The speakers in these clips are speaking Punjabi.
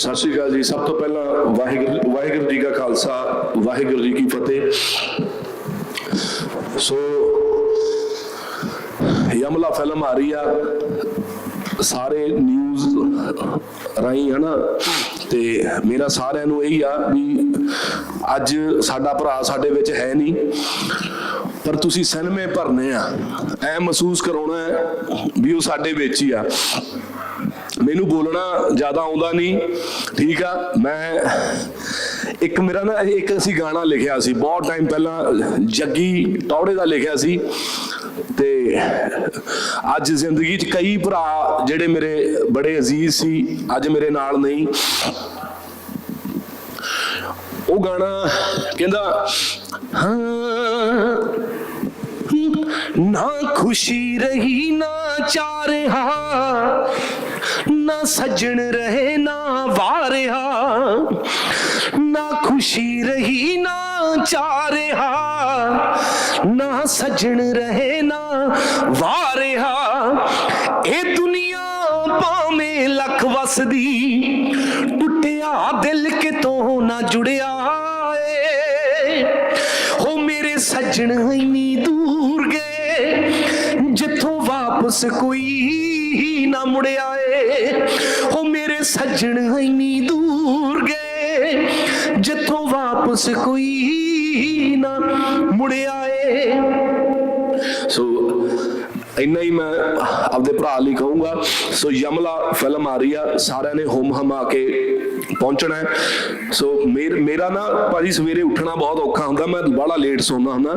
ਸਤਿ ਸ਼੍ਰੀ ਅਕਾਲ ਜੀ। ਸਭ ਤੋਂ ਪਹਿਲਾਂ ਵਾਹਿਗੁਰੂ ਵਾਹਿਗੁਰੂ ਜੀ ਕਾ ਖਾਲਸਾ, ਵਾਹਿਗੁਰੂ ਜੀ ਕੀ ਫਤਿਹ। ਸੋ ਯਮਲਾ ਫਿਲਮ ਆ ਰਹੀ ਆ। ਸਾਰੇ ਨਿਊਜ਼ ਰਾਈ ਹਨਾ? ਤੇ ਮੇਰਾ ਸਾਰਿਆਂ ਨੂੰ ਇਹੀ ਆ ਵੀ ਅੱਜ ਸਾਡਾ ਭਰਾ ਸਾਡੇ ਵਿੱਚ ਹੈ ਨਹੀਂ, ਪਰ ਤੁਸੀਂ ਸਿਨਮੇ ਭਰਨੇ ਆ। ਐ ਮਹਿਸੂਸ ਕਰਾਉਣਾ ਵੀ ਉਹ ਸਾਡੇ ਵਿੱਚ ਹੀ ਆ। ਮੈਨੂੰ ਬੋਲਣਾ ਜ਼ਿਆਦਾ ਆਉਂਦਾ ਨਹੀਂ, ਠੀਕ ਆ? ਮੈਂ ਇੱਕ ਮੇਰਾ ਨਾ ਇੱਕ ਅਸੀਂ ਗਾਣਾ ਲਿਖਿਆ ਸੀ, ਬਹੁਤ ਟਾਈਮ ਪਹਿਲਾਂ ਜੱਗੀ ਟੌੜੇ ਦਾ ਲਿਖਿਆ ਸੀ ਤੇ ਅੱਜ ਜ਼ਿੰਦਗੀ 'ਚ ਕਈ ਭਰਾ ਜਿਹੜੇ ਮੇਰੇ ਬੜੇ ਅਜ਼ੀਜ਼ ਸੀ, ਅੱਜ ਮੇਰੇ ਨਾਲ ਨਹੀਂ। ਉਹ ਗਾਣਾ ਕਹਿੰਦਾ, ਹਾਂ, ਨਾ ਖੁਸ਼ੀ ਰਹੀ, ਨਾ ਚਾਰਿਹਾ ਨਾ ਸੱਜਣ ਰਹੇ ਨਾ ਵਾਰਿਹਾ ਨਾ ਖੁਸ਼ੀ ਰਹੀ ਨਾ ਚਾਰਿਹਾ ਨਾ ਸੱਜਣ ਰਹੇ ਨਾ ਵਾਰਿਹਾ ਇਹ ਦੁਨੀਆ ਭਾਵੇਂ ਲੱਖ ਵਸਦੀ, ਟੁੱਟਿਆ ਦਿਲ ਕਿਤੋਂ ਨਾ ਜੁੜਿਆ ਏ। ਹੋ ਮੇਰੇ ਸੱਜਣ ਇੰਨੀ ਦੂਰ ਵਾਪਸ ਕੋਈ ਨਾ ਮੁੜਿਆ ਏ ਹੋ ਮੇਰੇ ਸੱਜਣ ਇੰਨੀ ਦੂਰ ਗਏ, ਜਿੱਥੋਂ ਵਾਪਸ ਕੋਈ ਨਾ ਮੁੜਿਆ ਏ ਸੋ ਇੰਨਾ ਹੀ ਮੈਂ ਆਪਦੇ ਭਰਾ ਲਈ ਕਹੂੰਗਾ। ਸੋ ਯਮਲਾ ਫਿਲਮ ਆ ਰਹੀ ਆ, ਸਾਰਿਆਂ ਨੇ ਹੁਮ ਹਮਾ ਕੇ ਪਹੁੰਚਣਾ ਹੈ। ਸੋ ਮੇਰ- ਮੇਰਾ ਨਾ ਭਾਜੀ ਸਵੇਰੇ ਉੱਠਣਾ ਬਹੁਤ ਔਖਾ ਹੁੰਦਾ, ਮੈਂ ਬੜਾ ਲੇਟ ਸੌਂਦਾ ਹੁੰਦਾ।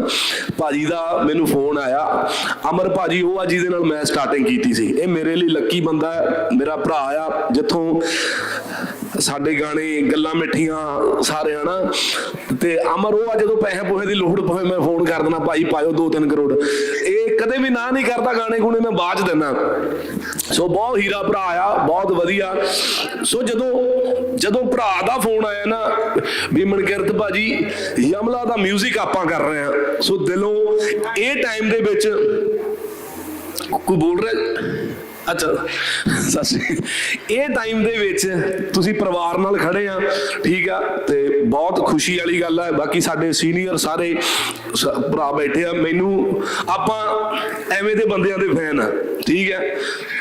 ਭਾਜੀ ਦਾ ਮੈਨੂੰ ਫੋਨ ਆਇਆ, ਅਮਰ ਭਾਜੀ, ਉਹ ਆ ਜਿਹਦੇ ਨਾਲ ਮੈਂ ਸਟਾਰਟਿੰਗ ਕੀਤੀ ਸੀ। ਇਹ ਮੇਰੇ ਲਈ ਲੱਕੀ ਬੰਦਾ ਹੈ, ਮੇਰਾ ਭਰਾ ਆ, ਜਿੱਥੋਂ ਸਾਡੇ ਗਾਣੇ, ਗੱਲਾਂ ਮਿੱਠੀਆਂ ਸਾਰੇ ਹਨਾ। ਤੇ ਅਮਰ ਉਹ ਆ ਜਦੋਂ ਪੈਸੇ ਪੋਹੇ ਦੀ ਲੋੜ ਪਵੇ, ਮੈਂ ਫੋਨ ਕਰ ਦੇਣਾ ਭਾਈ ਪਾਇਓ 2-3 ਕਰੋੜ। ਇਹ ਕਦੇ ਵੀ ਨਾ ਨਹੀਂ ਕਰਦਾ ਗਾਣੇ ਗੁਣੇ, ਮੈਂ ਬਾਅਦ ਦਿੰਦਾ। ਸੋ ਬਹੁਤ ਹੀਰਾ ਭਰਾ ਆ, ਬਹੁਤ ਵਧੀਆ। ਸੋ ਜਦੋਂ ਜਦੋਂ ਭਰਾ ਦਾ ਫੋਨ ਆਇਆ ਨਾ, ਵੀ ਮਨਕਿਰਤ ਭਾਜੀ, ਯਮਲਾ ਦਾ 뮤직 ਆਪਾਂ ਕਰ ਰਹੇ ਆ ਸੋ ਦਿਲੋਂ, ਇਹ ਟਾਈਮ ਦੇ ਵਿੱਚ, ਕੋਈ ਬੋਲ ਰਿਹਾ? ਅੱਛਾ ਸਤਿ ਸ਼੍ਰੀ ਇਹ ਟਾਈਮ ਦੇ ਵਿੱਚ ਤੁਸੀਂ ਪਰਿਵਾਰ ਨਾਲ ਖੜੇ ਆ, ਠੀਕ ਆ, ਤੇ ਬਹੁਤ ਖੁਸ਼ੀ ਵਾਲੀ ਗੱਲ ਹੈ ਬਾਕੀ ਸਾਡੇ ਸੀਨੀਅਰ ਸਾਰੇ ਭਰਾ ਬੈਠੇ ਆ। ਮੈਨੂੰ ਆਪਾਂ ਐਵੇਂ ਦੇ ਬੰਦਿਆਂ ਦੇ ਫੈਨ ਆ, ਠੀਕ ਹੈ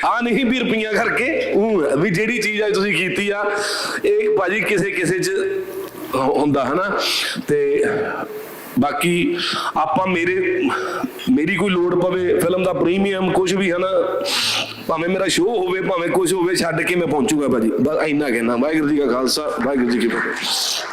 ਆ ਨਹੀਂ ਵੀ ਰੁਪਈਆ ਕਰਕੇ ਉਹ ਵੀ ਜਿਹੜੀ ਚੀਜ਼ ਅੱਜ ਤੁਸੀਂ ਕੀਤੀ ਆ, ਇਹ ਭਾਜੀ ਕਿਸੇ ਕਿਸੇ ਚ ਹੁ- ਹੁੰਦਾ, ਹਨਾ? ਤੇ ਬਾਕੀ ਆਪਾਂ ਮੇਰੇ, ਮੇਰੀ ਕੋਈ ਲੋੜ ਪਵੇ, ਫਿਲਮ ਦਾ ਪ੍ਰੀਮੀਅਮ ਕੁਝ ਵੀ, ਹਨਾ? ਭਾਵੇਂ ਮੇਰਾ ਸ਼ੋਅ ਹੋਵੇ, ਭਾਵੇਂ ਕੁਝ ਹੋਵੇ, ਛੱਡ ਕੇ ਮੈਂ ਪਹੁੰਚੂਗਾ ਭਾਜੀ। ਬਸ ਇੰਨਾ ਕਹਿਣਾ। ਵਾਹਿਗੁਰੂ ਜੀ ਕਾ ਖਾਲਸਾ, ਵਾਹਿਗੁਰੂ ਜੀ ਕੀ ਫਤਿਹ।